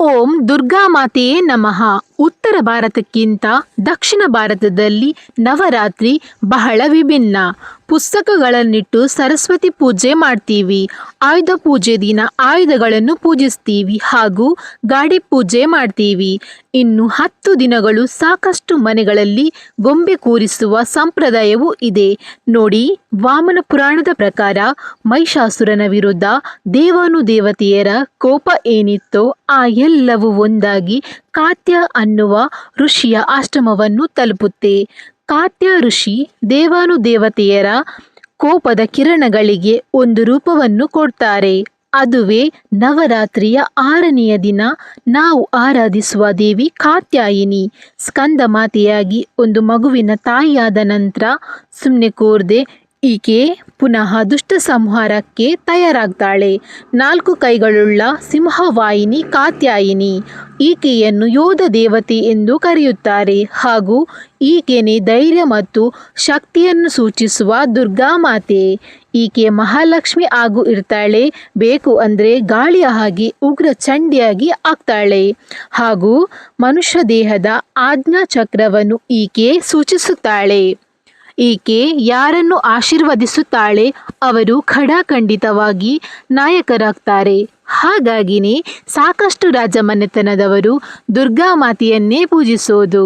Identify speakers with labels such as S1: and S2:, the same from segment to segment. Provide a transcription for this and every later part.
S1: ओम दुर्गा माते नमः। ಉತ್ತರ ಭಾರತಕ್ಕಿಂತ ದಕ್ಷಿಣ ಭಾರತದಲ್ಲಿ ನವರಾತ್ರಿ ಬಹಳ ವಿಭಿನ್ನ. ಪುಸ್ತಕಗಳನ್ನಿಟ್ಟು ಸರಸ್ವತಿ ಪೂಜೆ ಮಾಡ್ತೀವಿ. ಆಯುಧ ಪೂಜೆ ದಿನ ಆಯುಧಗಳನ್ನು ಪೂಜಿಸ್ತೀವಿ ಹಾಗೂ ಗಾಡಿ ಪೂಜೆ ಮಾಡ್ತೀವಿ. ಇನ್ನು ಹತ್ತು ದಿನಗಳು ಸಾಕಷ್ಟು ಮನೆಗಳಲ್ಲಿ ಗೊಂಬೆ ಕೂರಿಸುವ ಸಂಪ್ರದಾಯವೂ ಇದೆ. ನೋಡಿ, ವಾಮನ ಪುರಾಣದ ಪ್ರಕಾರ ಮಹಿಷಾಸುರನ ವಿರುದ್ಧ ದೇವಾನುದೇವತೆಯರ ಕೋಪ ಏನಿತ್ತೋ ಆ ಎಲ್ಲವೂ ಒಂದಾಗಿ ಕಾತ್ಯ ಅನ್ನುವ ಋಷಿಯ ಆಶ್ರಮವನ್ನು ತಲುಪುತ್ತೆ. ಕಾತ್ಯ ಋಷಿ ದೇವಾನುದೇವತೆಯರ ಕೋಪದ ಕಿರಣಗಳಿಗೆ ಒಂದು ರೂಪವನ್ನು ಕೊಡ್ತಾರೆ. ಅದುವೇ ನವರಾತ್ರಿಯ ಆರನೆಯ ದಿನ. ನಾವು ಆರಾಧಿಸುವ ದೇವಿ ಕಾತ್ಯಾಯಿನಿ. ಸ್ಕಂದ ಮಾತೆಯಾಗಿ ಒಂದು ಮಗುವಿನ ತಾಯಿಯಾದ ನಂತರ ಸುಮ್ಮನೆ ಕೋರ್ದೆ ಈಕೆ ಪುನಃ ದುಷ್ಟ ಸಂಹಾರಕ್ಕೆ ತಯಾರಾಗ್ತಾಳೆ. ನಾಲ್ಕು ಕೈಗಳುಳ್ಳ ಸಿಂಹವಾಹಿನಿ ಕಾತ್ಯಾಯಿನಿ. ಈಕೆಯನ್ನು ಯೋಧ ದೇವತೆ ಎಂದು ಕರೆಯುತ್ತಾರೆ ಹಾಗೂ ಈಕೆನೇ ಧೈರ್ಯ ಮತ್ತು ಶಕ್ತಿಯನ್ನು ಸೂಚಿಸುವ ದುರ್ಗಾಮಾತೆ ಈಕೆ ಮಹಾಲಕ್ಷ್ಮಿ ಆಗು ಇರ್ತಾಳೆ. ಬೇಕು ಅಂದರೆ ಗಾಳಿಯ ಹಾಗೆ ಉಗ್ರ ಚಂಡಿಯಾಗಿ ಆಗ್ತಾಳೆ. ಹಾಗೂ ಮನುಷ್ಯ ದೇಹದ ಆಜ್ಞಾ ಚಕ್ರವನ್ನು ಈಕೆ ಸೂಚಿಸುತ್ತಾಳೆ. ಈಕೆ ಯಾರನ್ನು ಆಶೀರ್ವದಿಸುತ್ತಾಳೆ? ಅವರು ಖಡಾಖಂಡಿತವಾಗಿ ನಾಯಕರಾಗ್ತಾರೆ. ಹಾಗಾಗಿನೇ ಸಾಕಷ್ಟು ರಾಜಮನೆತನದವರು ದುರ್ಗಾಮಾತೆಯನ್ನೇ ಪೂಜಿಸೋದು.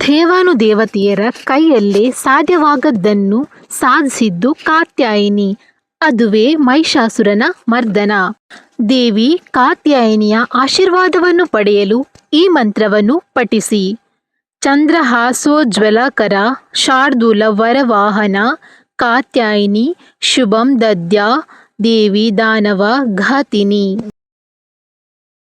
S1: ದೇವಾನುದೇವತೆಯರ ಕೈಯಲ್ಲೇ ಸಾಧ್ಯವಾಗದ್ದನ್ನು ಸಾಧಿಸಿದ್ದು ಕಾತ್ಯಾಯಿನಿ, ಅದುವೇ ಮಹಿಷಾಸುರನ ಮರ್ದನ. ದೇವಿ ಕಾತ್ಯಾಯಿನಿಯ ಆಶೀರ್ವಾದವನ್ನು ಪಡೆಯಲು ಈ ಮಂತ್ರವನ್ನು ಪಠಿಸಿ. ಚಂದ್ರಹಾಸೋಜ್ವಲಕರ ಶಾರ್ದೂಲ ವರವಾಹನ, ಕಾತ್ಯಾಯಿನಿ ಶುಭಂ ದದ್ಯಾ ದೇವಿ ದಾನವ ಘಾತಿನಿ